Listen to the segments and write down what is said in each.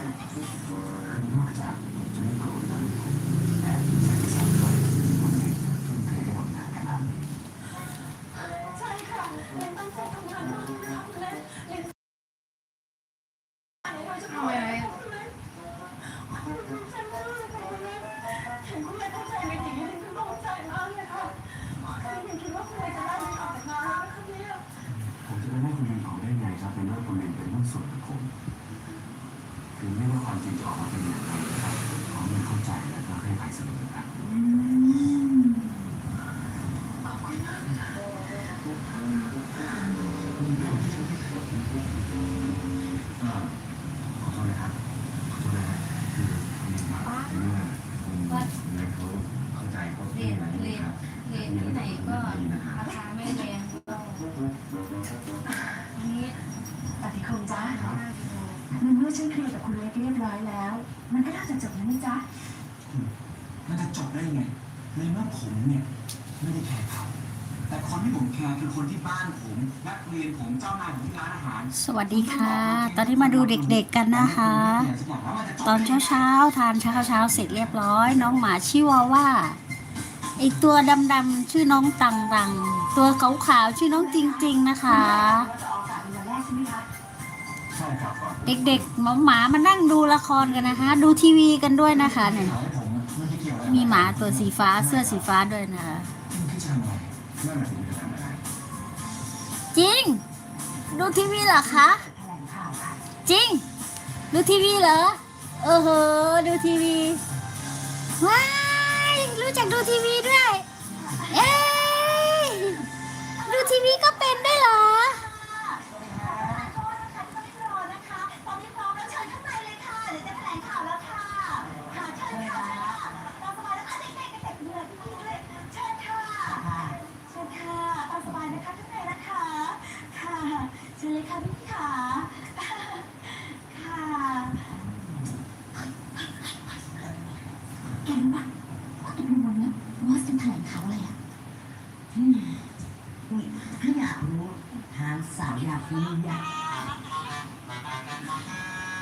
ใส่สายไฟคนนี้ทุ่มเทให้กับงานขนาดนี้ใช่ค่ะเรียนตั้งใจทำงานมากนะคะคุณเลนเรียนโดยเฉพาะเลยคุณเล่นภูมิใจมากเลยค่ะคุณเลนเห็นคุณเล่นตั้งใจในสิ่งที่เรียนก็ภูมิใจมากเลยค่ะคือยังคิดว่าคุณเลนจะได้ไม่ออกจาแล้วนะคะเนี่ยผมจะไปให้คุณเรียนของได้ไงครับเป็นเรื่องคุณเรียนเป็นเรื่องส่วนของผม ความจริงจะออกมาเป็นอย่างไรนะครับขอเรียนเข้าใจและก็ให้ภัยเสมอครับ ขอบคุณมากค่ะ มันจะจบได้ยังไง ในเมื่อผมเนี่ยไม่ได้แคร์เขา แต่คนที่ผมแคร์คือคนที่บ้านผม นักเรียนผม เจ้านายผมที่ร้านอาหาร สวัสดีค่ะ ตอนนี้มาดูเด็กๆกันนะคะ ตอนเช้าๆ ทานเช้าเช้าๆเสร็จเรียบร้อย น้องหมาชิวาว่าอีกตัวดำๆชื่อน้องตังตังตัวขาวๆชื่อน้องจริง ๆนะคะจะออกอากาศเป็นวันแรกใช่ไหมคะใช่ครับก่อนเด็กๆหมาหมามานั่งดูละครกันนะคะ ดูทีวีกันด้วยนะคะเนี่ยถา มีหมาตัวสีฟ้าเสื้อสีฟ้าด้วยนะคะจริง ดูทีวีเหรอคะ จริง ดูทีวีเหรอเออเหอดูทีวีว้ายรู้จักดูทีวีด้วย เอ้ดูทีวีก็เป็นได้เหรอ แกรู้ปะว่าตกลงวันนี้บอสจะแถลงข่าวอะไรอะอืมนี่ถ้าอยากรู้ทางสาวอยากรู้อยาก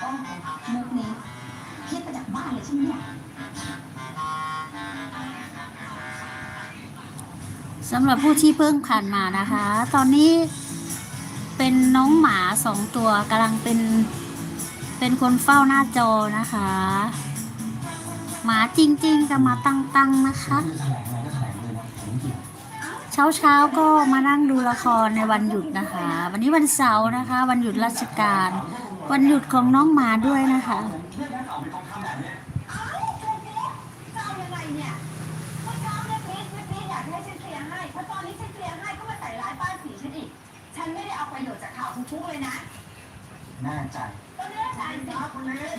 โอ้มุกนี้คิดมาจากบ้านเลยใช่ไหมเนี่ยสำหรับผู้ที่เพิ่งผ่านมานะคะ ตอนนี้เป็นน้องหมาสองตัวกำลังเป็นเป็นคนเฝ้าหน้าจอนะคะ หมาจริงๆกับหมาตั้งๆนะคะคือแถลงอะไรก็แถลงเลยนะผมไม่เกี่ยวเช้าเช้าๆก็มานั่งดูละครในวันหยุดนะคะ วันนี้วันเสาร์นะคะ วันหยุดราชการ วันหยุดของน้องหมาด้วยนะคะเรื่องนักข่าวไม่ต้องทำแบบนี้อ้าวเจ๊เจ๊จะเอายังไงเนี่ยเมื่อเช้าเนี่ยพีทพีทอยากให้ฉันเคลียร์ให้เพราะตอนนี้ฉันเคลียร์ให้ก็มาใส่ร้ายป้ายสีฉันอีกฉันไม่ได้เอาประโยชน์จากข่าวทุกๆเลยนะแน่ใจก็แน่ใจสิครับคุณเล่น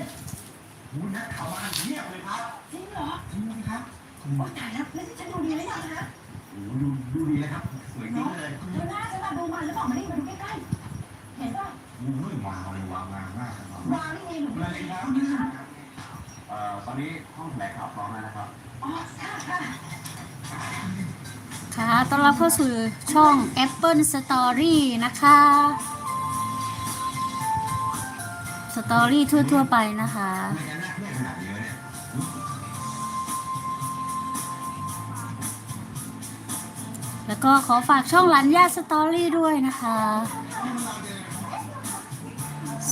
หูนักข่าวมาเงียบเลย โอ้ตายแล้วแล้วฉันดูดีหรือยังคะโอ้โหดูดูดีเลยครับ สวยจริงเลยดูหน้าฉันมาดูมันหรือเปล่ามาดิมาดูใกล้ๆ เห็นป่ะโอ้ยวาวเลยวาวงามมากครับวางนี่เองหนูคุณเล่นครับเอ่อตอนนี้ห้องแถลงข่าวพร้อมแล้วนะครับ อ๋อค่ะค่ะค่ะต้อนรับเข้าสู่ช่อง Apple Story นะคะสตอรี่ทั่วๆไปนะคะ แล้วก็ขอฝากช่องหลันย่าสตอรี่ด้วยนะคะ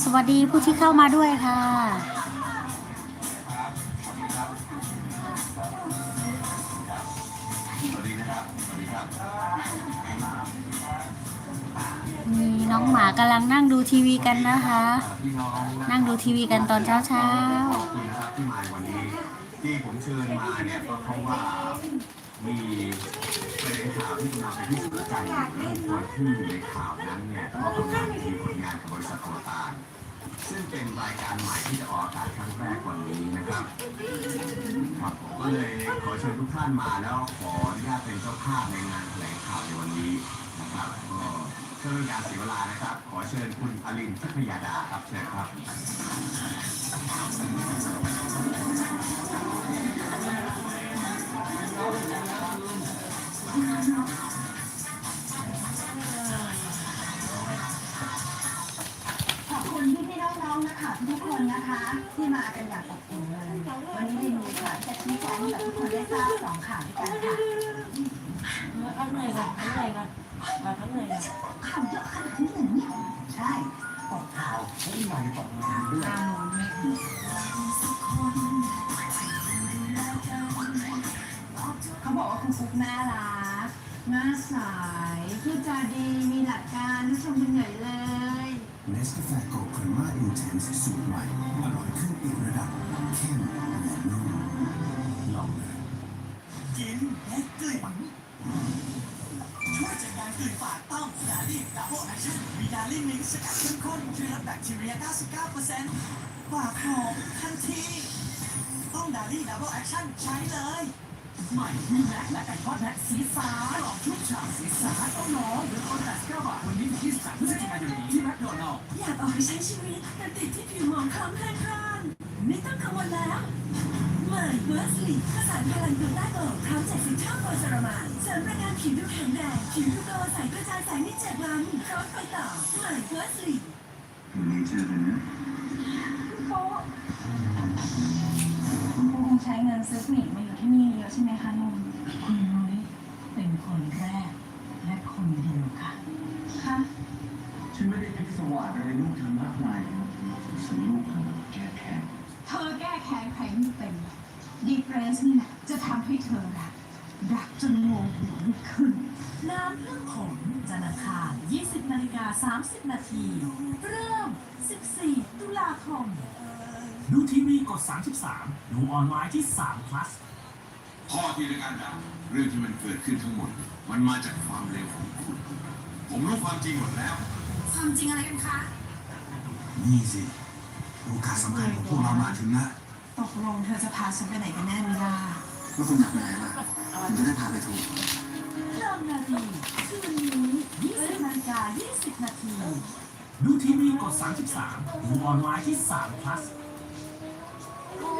สวัสดีผู้ที่เข้ามาด้วยค่ะมีน้องหมากำลังนั่งดูทีวีกันนะคะ นั่งดูทีวีกันตอนเช้าเช้าที่ผมเชิญมาเนี่ยก็เพราะว่า มีประเด็นข่าวที่กำลังเป็นที่สนใจอยู่เรื่องคนที่อยู่ในข่าวนั้นเนี่ยเขากำลังมีผลงานกับบริษัทโตตานซึ่งเป็นรายการใหม่ที่จะออกอากาศครั้งแรกวันนี้นะครับครับผมก็เลยขอเชิญทุกท่านมาแล้วขออนุญาตเป็นเจ้าภาพในงานแถลงข่าวในวันนี้นะครับก็เพื่อเป็นการเสียเวลานะครับ ขอเชิญคุณอลินทิพยาดาครับเชิญครับ น่ารักน่าใสพูดจาดีมีหลักการชมเป็นใหญ่เลย เนสกาแฟโกลด์ครีม่าอินเทนส์สูตรใหม่อร่อยขึ้นอีกระดับเข้มและนุ่มลองเลยกินและกลิ่นช่วยจัดการกลิ่นปากต้องดารี่ดับเบิลแอคชั่นมีดารี่มิงสกัดเข้มข้นช่วยลดแบคทีเรีย 99%ปากหอมทันที ต้องดารี่ดับเบิลแอคชั่นใช้เลย ใหม่วีแม็กและไก่ทอดแม็กสีฟ้าหลอกชุ่มฉ่ำสีฟ้าต้องน้องหรือคนแปดเก้าบาทวันนี้ที่สามพฤศจิกายนนี้ที่แมคโดนัลด์อยากออกไปใช้ชีวิตแต่ติดที่ผิวหมองคล้ำแพร่พรานไม่ต้องกังวลแล้วใหม่เวิร์สลีผสานพลังดูได้โอบพร้อมจกสินเท่าโดยสรมานเสริมประการผิวดูแข็งแรงผิวดูโตใสกระจายแสงในเจ็ดวันพร้อมไปต่อใหม่เวิร์สลีโป๊ะคุณคงใช้เงินซื้อหมี่มาอยู่ ที่นี่เยอะใช่ไหมคะนมคุณนุ้ยเป็นคนแรก และคนเดียวค่ะ คะฉันไม่ได้พิศวาสอะไรลูกเธอมากมายฉันลูกเธอแค่แค่เธอแก้แค้นใครไม่เป็นดีเฟรนซ์นี่แหละจะทำให้เธอรักรักจนงงหัวลุกขึ้น น้ำเรื่องผมจันทร์อังคาร20 นาฬิกา 30 นาที เริ่ม 14 ตุลาคม ดูทีวีกด 33 ดูออนไลน์ที่3 plus พ่อที่เรื่องอันดับเรื่องที่มันเกิดขึ้นทั้งหมด มันมาจากความเร็วของคุณ ผมรู้ความจริงหมดแล้ว ความจริงอะไรกันคะ นี่สิโอกาสสำคัญของพวกเรามาถึงแล้วตกลงเธอจะพาฉันไปไหนกันแน่มิลาแล้วคุณอยากไปไหนล่ะผมจะได้พาไปถูกเริ่มนาทีคืนนี้20นาฬิกา20 นาที ดูทีวีกด 33 ดูออนไลน์ที่3 plus โอ้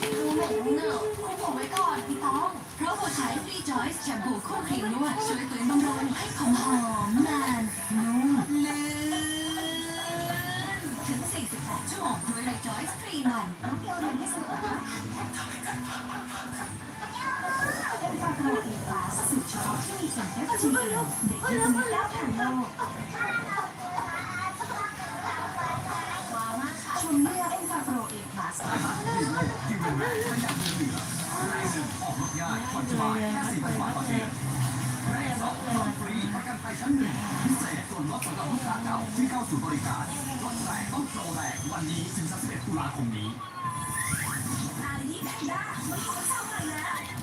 ดูหนูเนอะคุผมไว้ก่อนพี่ต้อง เพราะว่าใช้ฟรีจอยส์แชมพูคู่ครีมนวดช่วยเตือนบำรุงให้ผมหอมนานนุ่มลื่นถึง 48 ชั่วโมงด้วยไรจอยส์ฟรีมันน้องเกียวเรียนที่สุดเหรอคะเป็นฟาโรอีกลาสสูตรเฉพาะที่มีส่วนแค่ชิ้นเดียวเด็กที่มีแล้วแผ่นโลก วนลดสำหรับลูกค้าเก่าที่เข้าสู่บริการรถแรงต้องโปรแรงวันนี้ถึง31ตุลาคมนี้ อันนี้แพนด้ามันขอเช่าหน่อยนะ